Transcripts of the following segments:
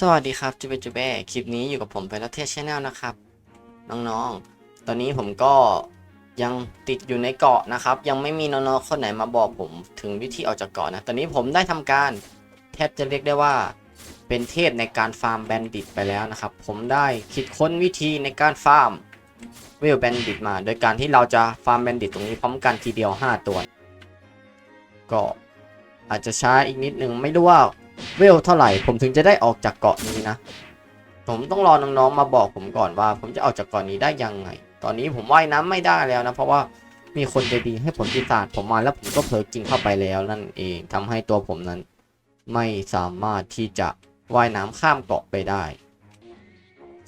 สวัสดีครับจูเบจูเบ้คลิปนี้อยู่กับผมไปแล้วเทสชแนลนะครับ น้องๆ ตอนนี้ผมก็ยังติดอยู่ในเกาะนะครับ ยังไม่มีน้องๆคนไหนมาบอกผมถึงวิธีออกจากเกาะนะ ตอนนี้ผมได้ทำการแทบจะเรียกได้ว่าเป็นเทพในการฟาร์มแบนดิตไปแล้วนะครับ ผมได้คิดค้นวิธีในการฟาร์มเวลแบนดิตมา โดยการที่เราจะฟาร์มแบนดิตตรงนี้พร้อมกันทีเดียว 5 ตัว ก็อาจจะช้าอีกนิดนึงไม่รู้ว่า เวลเท่าไหร่ผมถึงจะได้ออกจากเกาะนี้นะ ผมต้องรอน้องๆมาบอกผมก่อนว่า ผมจะออกจากเกาะนี้ได้ยังไง ตอนนี้ผมว่ายน้ำไม่ได้แล้วนะ เพราะว่ามีคนใจดีให้ผลปีศาจผมมาแล้วผมก็เผลอกินเข้าไปแล้วนั่นเองทำให้ตัวผมนั้น ไม่สามารถที่จะว่ายน้ำข้ามเกาะไปได้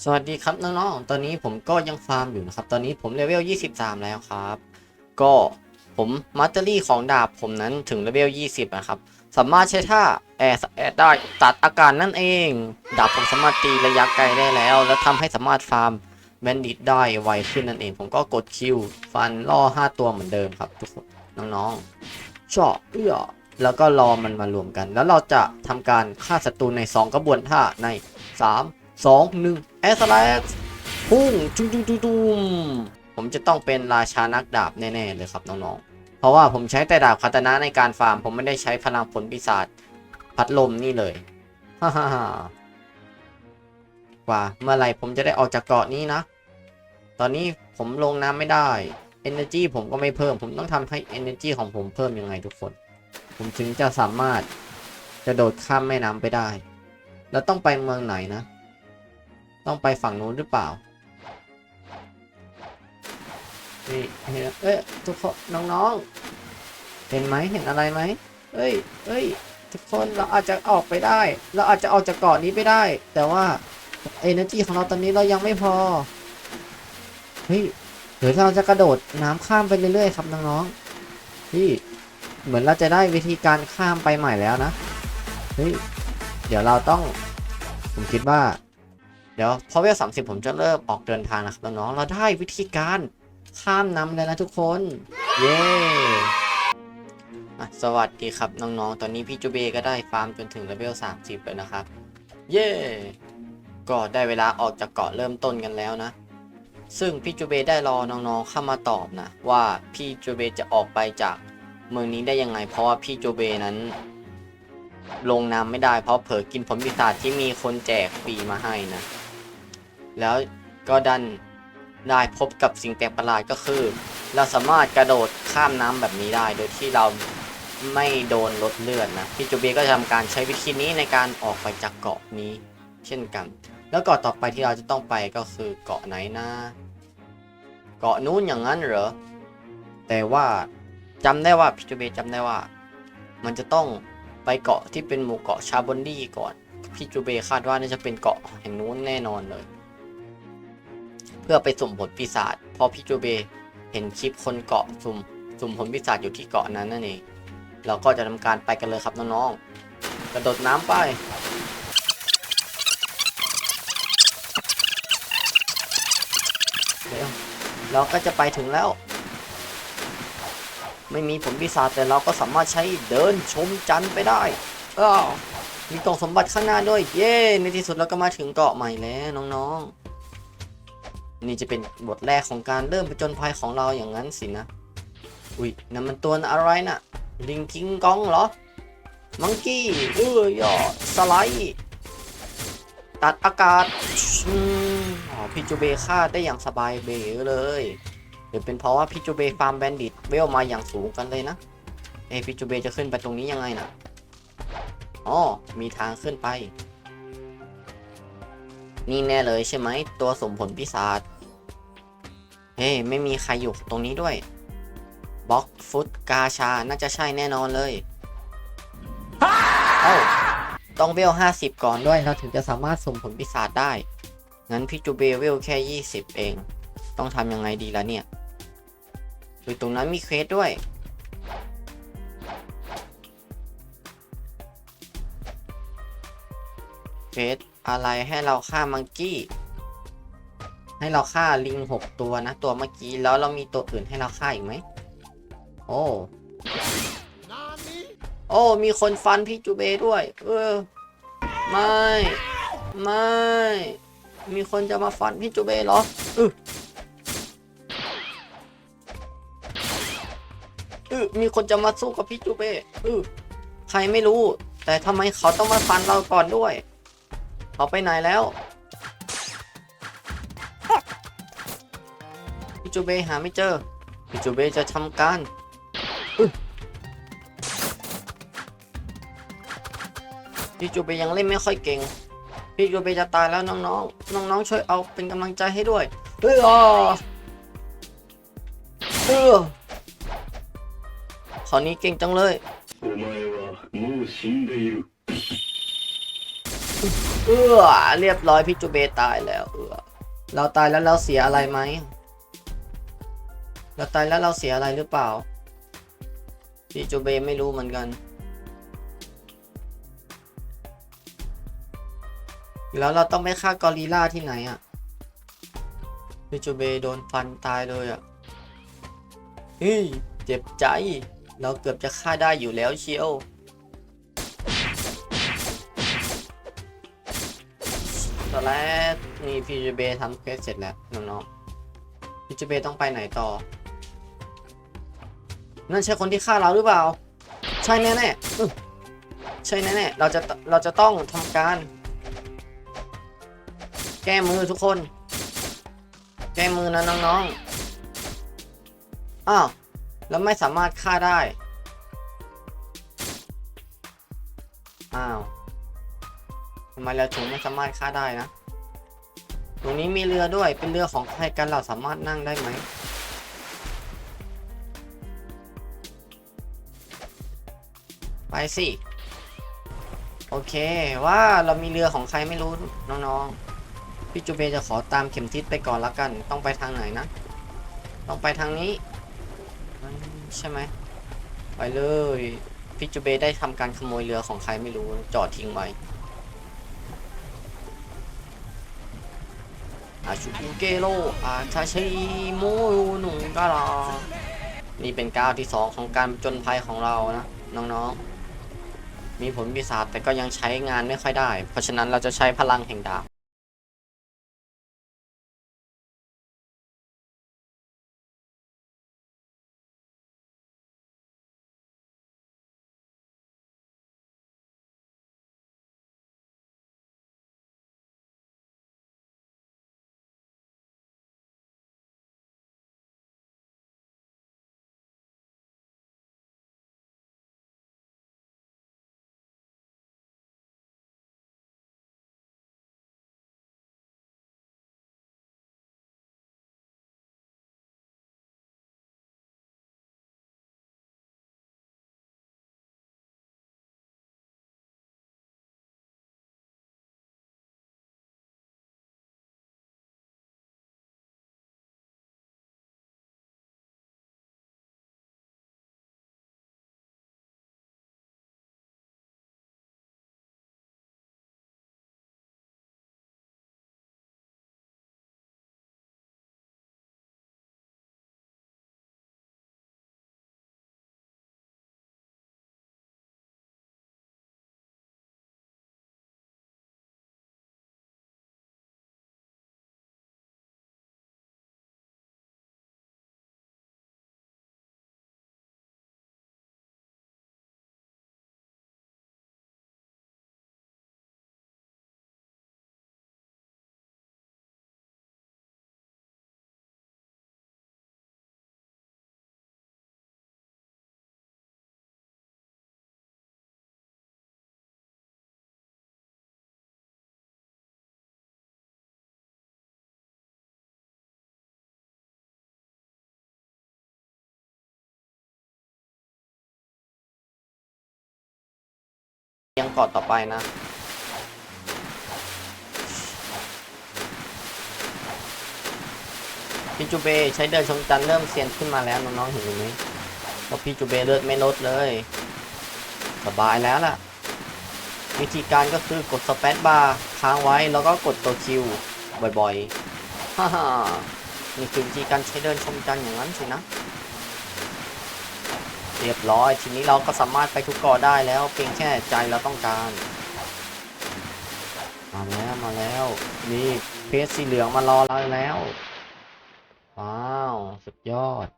สวัสดีครับน้องๆ ตอนนี้ผมก็ยังฟาร์มอยู่นะครับ ตอนนี้ผมเลเวล 23 แล้วครับ ก็ผมมัตเตอรี่ของดาบผมนั้นถึงเลเวล 20 นะครับ สามารถใช้ท่าแอร์แอร์ได้ตัดอากาศนั่นเอง ดาบผมสามารถตีระยะไกลได้แล้ว แล้วทำให้สามารถฟาร์มแบนดิตได้ไวขึ้นนั่นเอง ผมก็กดคิวฟันล่อ 5 ตัวเหมือนเดิมครับทุกคนน้องๆชอบเอื้อแล้วก็รอมันมารวมกัน แล้วเราจะทำการฆ่าศัตรูใน 2 กระบวนท่าใน 3 2 1แอสไลด์พุ่งจุ้งจุ้งจุ้งจุ้งผมจะต้องเป็นราชานักดาบแน่ๆเลยครับน้องๆ เพราะว่าผมใช้แต่ดาบคาตานะในการฟาร์ม ผมไม่ได้ใช้พลังผลปีศาจพัดลมนี่เลยฮ่าฮ่าฮ่ากว่าเมื่อไหร่ผมจะได้ออกจากเกาะนี้นะ ตอนนี้ผมลงน้ำไม่ได้ Energy ผมก็ไม่เพิ่ม ผมต้องทำให้ Energy ของผมเพิ่มยังไงทุกคน ผมถึงจะสามารถจะโดดข้ามแม่น้ำไปได้ แล้วต้องไปเมืองไหนนะ ต้องไปฝั่งนู้นหรือเปล่า นี่เห็นเอ้ยทุกคนน้องๆ เห็นไหมเห็นอะไรไหมเอ้ยเอ้ยทุกคนเราอาจจะออกไปได้ เราอาจจะออกจากเกาะนี้ไปได้ แต่ว่า energy ของเราตอนนี้เรายังไม่พอเฮ้ยเดี๋ยวเราจะกระโดดน้ำข้ามไปเรื่อยๆครับน้องๆพี่เหมือนเราจะได้วิธีการข้ามไปใหม่แล้วนะเฮ้ยเดี๋ยวเราต้องผมคิดว่า เดี๋ยวพอเวลสามสิบผมจะเริ่มออกเดินทางนะครับน้องๆเราได้วิธีการ ข้ามน้ำแล้วนะทุกคน เย้อ่สวัสดีครับน้องๆ ตอนนี้พี่จูเบก็ได้ฟาร์มจนถึงเลเวล 30 แล้วนะครับ เย้ ก็ได้เวลาออกจากเกาะเริ่มต้นกันแล้วนะ ซึ่งพี่จูเบได้รอน้องๆ เข้ามาตอบนะ ว่าพี่จูเบจะออกไปจากเมืองนี้ได้ยังไง เพราะว่าพี่จูเบนั้น ลงน้ำไม่ได้เพราะเผลอกินผลปีศาจที่มีคนแจกฟรีมาให้นะ แล้วก็ดัน ได้พบกับสิ่งแปลกประหลาดก็คือ เราสามารถกระโดดข้ามน้ำแบบนี้ได้ โดยที่เราไม่โดนลดเลือดนะพี่จูเบียก็จะทำการใช้วิธีนี้ในการออกไปจากเกาะนี้ เช่นกัน แล้วเกาะต่อไปที่เราจะต้องไปก็คือเกาะไหนนะ เกาะนู้นอย่างนั้นเหรอแต่ว่าจำได้ว่าพี่จูเบียจำได้ว่า มันจะต้องไปเกาะที่เป็นหมู่เกาะชาบอนดี้ก่อนพี่จูเบคาดว่าน่าจะเป็นเกาะแห่งนู้นแน่นอนเลย พื่อไปสุ่มผลปีศาจพอพี่จูเบเห็นคลิปคนเกาะสุ่มสุ่มผลปีศาจอยู่ที่เกาะนั้นนั่นเองเราก็จะทำการไปกันเลยครับน้องๆกระโดดน้ำไปเดี๋ยวเราก็จะไปถึงแล้ว ไม่มีผลปีศาจแต่เราก็สามารถใช้เดินชมจันทร์ไปได้อ้าวมีกล่องสมบัติข้างหน้าด้วย เย้ ในที่สุดเราก็มาถึงเกาะใหม่แล้วน้องๆ นี่จะเป็นบทแรกของการเริ่มผจญภัยของเราอย่างนั้นสินะ อุ้ยนั่นมันตัวอะไรน่ะ ลิงคิงกองเหรอ มังกี้เอ้ยย่อสไลด์ ตัดอากาศอืมอ๋อพี่จูเบฆ่าได้อย่างสบายเบ๋เลยหรือเป็นเพราะว่าพี่จูเบฟาร์มแบนดิตเวลมาอย่างสูงกันเลยนะ เอ้พี่จูเบจะขึ้นไปตรงนี้ยังไงน่ะอ๋อมีทางขึ้นไป นี่แน่เลยใช่ไหม ตัวสมผลปีศาจเฮ้ยไม่มีใครอยู่ตรงนี้ด้วยบล็อกฟุตกาชา น่าจะใช่แน่นอนเลยเอ้าต้องเวล50ก่อนด้วยเราถึงจะสามารถส่งผลปีศาจได้ งั้นพี่จูเบเวลแค่20เอง ต้องทำยังไงดีล่ะเนี่ยอยู่ตรงนั้นมีเควสด้วยเควส อะไรให้เราฆ่ามังกี้ ให้เราฆ่าลิงหกตัวนะ ตัวเมื่อกี้แล้วเรามีตัวอื่นให้เราฆ่าอีกไหมโอ้โอ้ มีคนฟันพี่จูเบด้วย เออ ไม่ ไม่ มีคนจะมาฟันพี่จูเบเหรออืออือมีคนจะมาสู้กับพี่จูเบ้อือใครไม่รู้ แต่ทำไมเขาต้องมาฟันเราก่อนด้วย เขาไปไหนแล้วพี่จูเบ้หาไม่เจอพี่จูเบ้จะทำการอึ๊ะพี่จูเบ้ยังเล่นไม่ค่อยเก่ง พี่จูเบ้จะตายแล้วน้องๆ น้องๆ ช่วยเอาเป็นกำลังใจให้ด้วยเอออะเออคราวนี้เก่งจังเลย เออเรียบร้อยพี่จูเบตายแล้ว เออเราตายแล้วเราเสียอะไรไหมเราตายแล้วเราเสียอะไรหรือเปล่าพี่จูเบไม่รู้เหมือนกัน แล้วเราต้องไปฆ่ากอริลล่าที่ไหนอะพี่จูเบโดนฟันตายเลยอะเฮ้ยเจ็บใจ เราเกือบจะฆ่าได้อยู่แล้วเชียว อนแรกนี่พีจูเบทำเควสเสร็จแล้วน้องๆพีจูเบต้องไปไหนต่อ นั่นใช่คนที่ฆ่าเราหรือเปล่า ใช่แน่ๆอื้อใช่แน่ๆเราจะเราจะต้องทำการ แก้มือทุกคน แก้มือนะน้องๆอ้าวแล้วไม่สามารถฆ่าได้ อ้าว ไมเราถึงไม่สามารถฆ่าได้นะ ตรงนี้มีเรือด้วยเป็นเรือของใครกันเราสามารถนั่งได้ไหมไปสิ โอเคว่าเรามีเรือของใครไม่รู้น้องๆ พี่จูเบจะขอตามเข็มทิศไปก่อนละกัน ต้องไปทางไหนนะ ต้องไปทางนี้ ใช่ไหมไปเลยพี่จูเบได้ทำการขโมยเรือของใครไม่รู้จอดทิ้งไว้ อาชูเกโรอาชาชิโมหนุกาลานี่เป็นก้าวที่สองของการจนภัยของเรานะ น้องๆ มีผลปีศาจแต่ก็ยังใช้งานไม่ค่อยได้ เพราะฉะนั้นเราจะใช้พลังแห่งดาบ ยังกาะต่อไปนะพี่จูเบใช้เดินชมจันเริ่มเซียนขึ้นมาแล้วน้องๆเห็นไหมว่าพี่จูเบเลือดไม่ลดเลย สบายแล้วล่ะ วิธีการก็คือกดสเปซบาร์ค้างไว้แล้วก็กดตัวคิวบ่อยๆฮ่าฮ่านี่คือวิธีการใช้เดินชมจันอย่างนั้นสินะ เรียบร้อย ทีนี้เราก็สามารถไปทุกกาะได้แล้ว เพียงแค่ใจเราต้องการ มาแล้วมาแล้วมีเพชรสีเหลืองมารอเราแล้ว ว้าว สุดยอด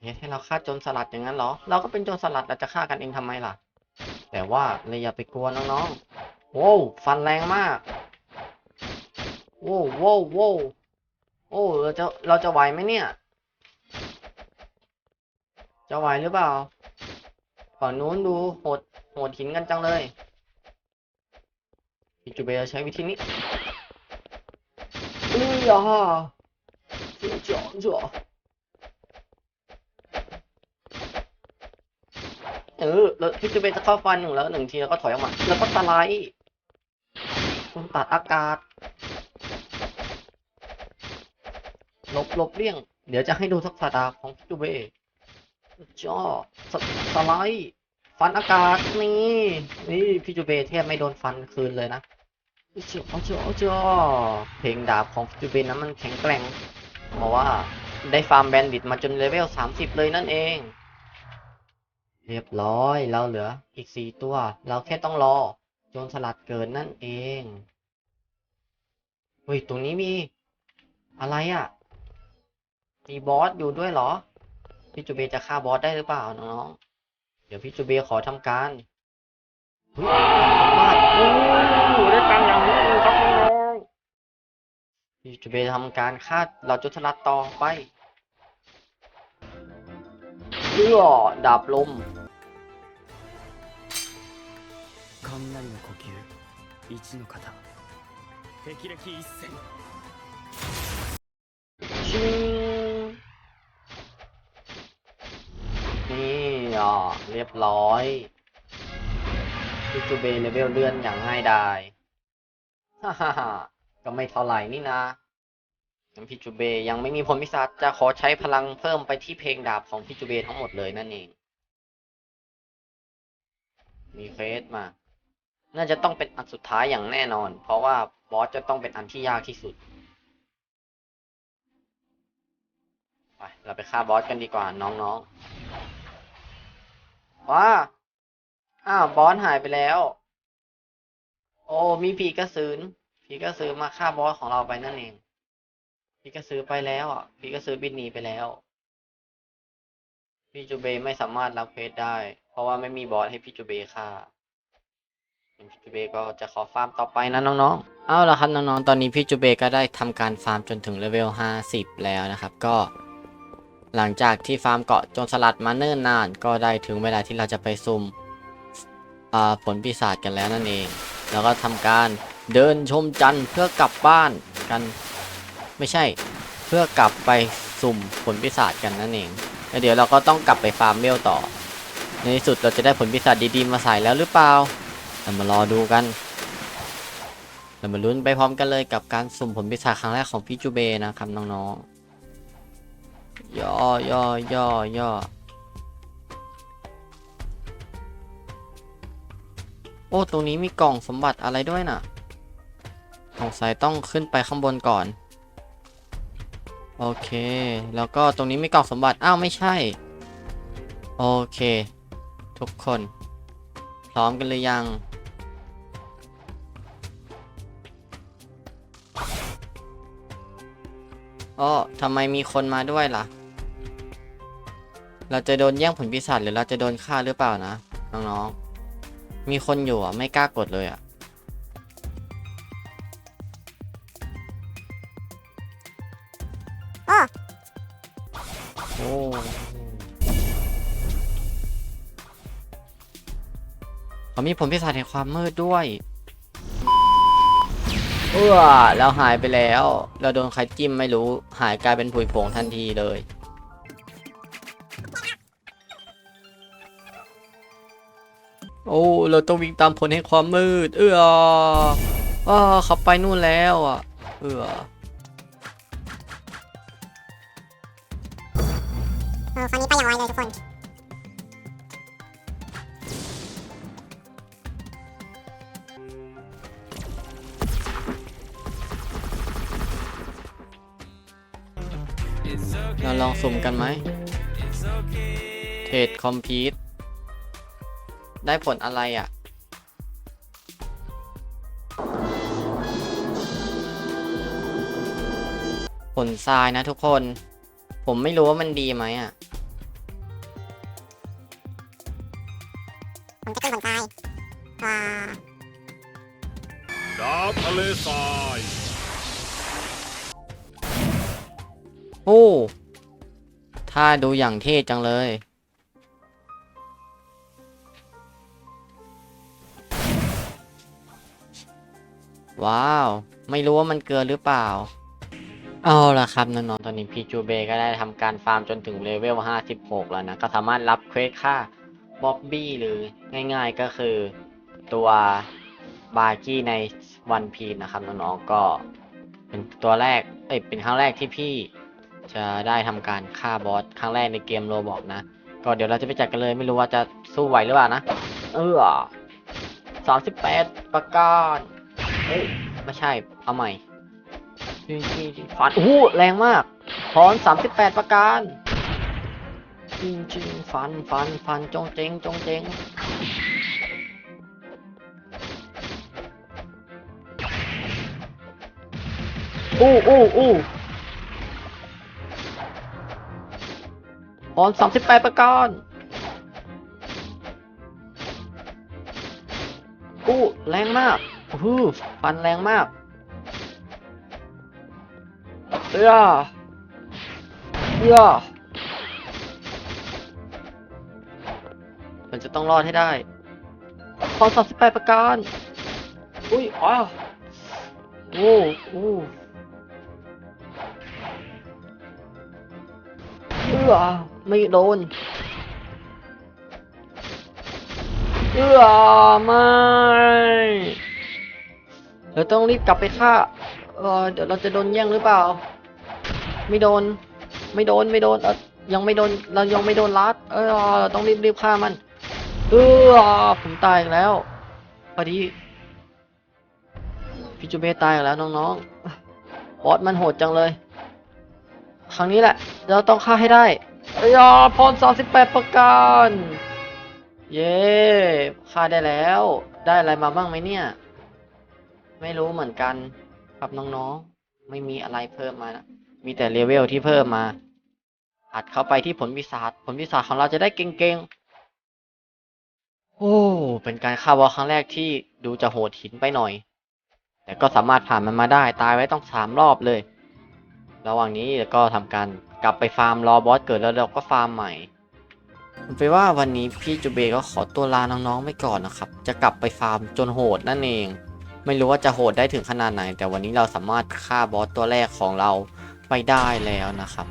เฮ้ยให้เราฆ่าโจรสลัดอย่างนั้นเหรอ เราก็เป็นโจรสลัดเราจะฆ่ากันเองทำไมล่ะ แต่ว่าเราอย่าไปกลัวน้องๆโว้วฟันแรงมากโว้วโว้วโว้วโอ้เราจะเราจะไหวไหมเนี่ย จะไหวหรือเปล่าฝั่งนู้นดูโหดโหดหินกันจังเลยพี่จูเบลใช้วิธีนี้อุ้ยอะจ๋อจ๋อเจ๋อเออแล้วพี่จูเบลจะเข้าฟันหนึ่งแล้วหนึ่งทีแล้วก็ถอยออกมา แล้วก็สไลด์คุณตัดอากาศหลบหลบเลี่ยง เดี๋ยวจะให้ดูทักษะดาบของพี่จูเบ จ้อสสไลด์ฟันอากาศนี่นี่พี่จูเบแทบไม่โดนฟันคืนเลยนะเจ้าเจ้าเจ้าเพลงดาบของพี่จูเบนั้นมันแข็งแกร่งเพราะว่าได้ฟาร์มแบนดิตมาจนเลเวล30เลยนั่นเอง เรียบร้อยเราเหลืออีก4ตัว เราแค่ต้องรอโจรสลัดเกิดนั่นเองเฮ้ยตรงนี้มีอะไรอะ มีบอสอยู่ด้วยเหรอ พี่จูเบจะฆ่าบอสได้หรือเปล่าน้องๆ เดี๋ยวพี่จูเบขอทำการเฮ้ยบ้านโอ้ได้ตังค์อย่างนี้เลยครับน้องๆพี่จูเบทำการฆ่าเราจุทลัดต่อไปเพื่อดาบลม 雷の呼吸一の型霹靂一閃 เรียบร้อยพี่จูเบเลเวลเลื่อนอย่างง่ายดายฮ่าฮ่าฮ่าก็ไม่เท่าไหร่นี่นะงั้นพี่จูเบยังไม่มีผลพิศาจจะขอใช้พลังเพิ่มไปที่เพลงดาบของพี่จูเบทั้งหมดเลยนั่นเอง มีเฟสมา น่าจะต้องเป็นอันสุดท้ายอย่างแน่นอน เพราะว่าบอสจะต้องเป็นอันที่ยากที่สุด ไป เราไปฆ่าบอสกันดีกว่าน้องๆ ว้า อ้าว บอสหายไปแล้ว โอ้ มีผีกระสืนผีกระสือมาฆ่าบอสของเราไปนั่นเองผีกระสือไปแล้วอะผีกระสือบินหนีไปแล้วพี่จูเบไม่สามารถรับเควสได้ เพราะว่าไม่มีบอสให้พี่จูเบฆ่าพี่จูเบก็จะขอฟาร์มต่อไปนะน้องๆ เอาละครับน้องๆ ตอนนี้พี่จูเบก็ได้ทำการฟาร์มจนถึงเลเวล 50 แล้วนะครับ ก็ หลังจากที่ฟาร์มเกาะโจรสลัดมาเนิ่นนาน ก็ได้ถึงเวลาที่เราจะไปซุ่มผลปีศาจกันแล้วนั่นเอง แล้วก็ทำการเดินชมจันทร์เพื่อกลับบ้านกัน ไม่ใช่เพื่อกลับไปสุ่มผลปีศาจกันนั่นเองแล้วเดี๋ยวเราก็ต้องกลับไปฟาร์มเวลต่อ ในที่สุดเราจะได้ผลปีศาจดีๆมาใส่แล้วหรือเปล่าเรามารอดูกัน เรามาลุ้นไปพร้อมกันเลยกับการสุ่มผลปีศาจครั้งแรกของพี่จูเบนะครับน้องๆ ย่อย่อย่อย่อโอ้ ตรงนี้มีกล่องสมบัติอะไรด้วยน่ะสงสัยต้องขึ้นไปข้างบนก่อน โอเค แล้วก็ตรงนี้มีกล่องสมบัติ อ้าว ไม่ใช่ โอเค ทุกคน พร้อมกันหรือยัง อ๋อทำไมมีคนมาด้วยล่ะ เราจะโดนแย่งผลปีศาจหรือเราจะโดนฆ่าหรือเปล่านะน้องๆ มีคนอยู่อะ ไม่กล้ากดเลยอะ โอ้เขามีผลพิศาจแห่งความมืดด้วย เออแล้วหายไปแล้ว เราโดนใครจิ้มไม่รู้ หายกลายเป็นผุยผงทันทีเลย โอ้ เราต้องวิ่งตามผลแห่งความมืด เอออ้าเขาไปนู่นแล้วอะ เออเออคราวนี้ไปอย่างไรเลยทุกคน สุ่มกันไหม เทรดคอมพีตได้ผลอะไรอะ่ะ ผลทรายนะทุกคน ผมไม่รู้ว่ามันดีไหมอะ่ะ ถ้าดูอย่างเท่จังเลย ว้าว ไม่รู้ว่ามันเกินหรือเปล่า เอาละครับน้องๆ ตอนนี้พีจูเบก็ได้ทำการฟาร์มจนถึงเลเวล 56 แล้วนะ ก็สามารถรับเควสค่าบ๊อบบี้หรือง่ายๆก็คือตัวบาร์กี้ในวันพีนะครับน้องๆก็เป็นตัวแรก เอ้ยเป็นครั้งแรกที่พี่ จะได้ทำการฆ่าบอสครั้งแรกในเกมโรบอกนะ ก็เดี๋ยวเราจะไปจัดกันเลยไม่รู้ว่าจะสู้ไหวหรือเปล่านะ เออสามสิบแปดประการเฮ้ยไม่ใช่ เอาใหม่จริงๆฟันโอ้โหแรงมากพรสามสิบแปดประการจริงจริงฟันฟันฟันจงเจงจงเจงอู้อู้อู้ พรสามสิบแปดประการอู้แรงมากโอ้โหฟันแรงมากเอ้ยเอ้ยมันจะต้องรอดให้ได้พอสอบสิบแปดประการ อุ้ยอ๋อโอ้ โอ้ อื้อไม่โดนเอื้อไม่เราต้องรีบกลับไปฆ่าเออเดี๋ยวเราจะโดนแย่งหรือเปล่า ไม่โดน ไม่โดนไม่โดนเออยังไม่โดนเรายังไม่โดนลัด เออเราต้องรีบรีบฆ่ามันเออผมตายแล้วพอดีพี่จูเบตายแล้วน้องๆบอสมันโหดจังเลย ครั้งนี้แหละ เราต้องฆ่าให้ได้เอ้ยอพรสามสิบแปดประการ เย้ฆ่าได้แล้ว ได้อะไรมาบ้างไหมเนี่ย ไม่รู้เหมือนกัน ครับน้องๆ ไม่มีอะไรเพิ่มมานะมีแต่เลเวลที่เพิ่มมา อัดเข้าไปที่ผลวิสาผลวิสาของเราจะได้เก่งๆ โอ้ เป็นการฆ่าบอสครั้งแรกที่ดูจะโหดหินไปหน่อย แต่ก็สามารถผ่านมันมาได้ ตายไว้ต้องสามรอบเลย ระหว่างนี้ก็ทำการ กลับไปฟาร์มรอบอสเกิดแล้วเราก็ฟาร์มใหม่ผมไปว่าวันนี้พี่จูเบก็ขอตัวลาน้องๆไปก่อนนะครับ จะกลับไปฟาร์มจนโหดนั่นเอง ไม่รู้ว่าจะโหดได้ถึงขนาดไหน แต่วันนี้เราสามารถฆ่าบอสตัวแรกของเราไปได้แล้วนะครับ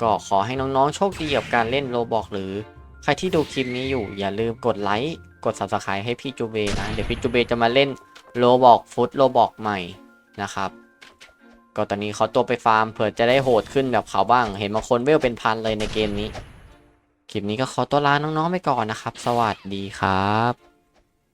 ก็ขอให้น้องๆโชคดีกับการเล่นโรบอกหรือ ใครที่ดูคลิปนี้อยู่อย่าลืมกดไลค์กด subscribe ให้พี่จูเบนะ เดี๋ยวพี่จูเบจะมาเล่นโรบอกฟุตโรบอกใหม่นะครับ ก็ตอนนี้เขาตัวไปฟาร์มเผื่อจะได้โหดขึ้นแบบเขาบ้าง เห็นบางคนเวลเป็นพันเลยในเกมนี้ คลิปนี้ก็ขอตัวลาน้องๆไปก่อนนะครับ สวัสดีครับ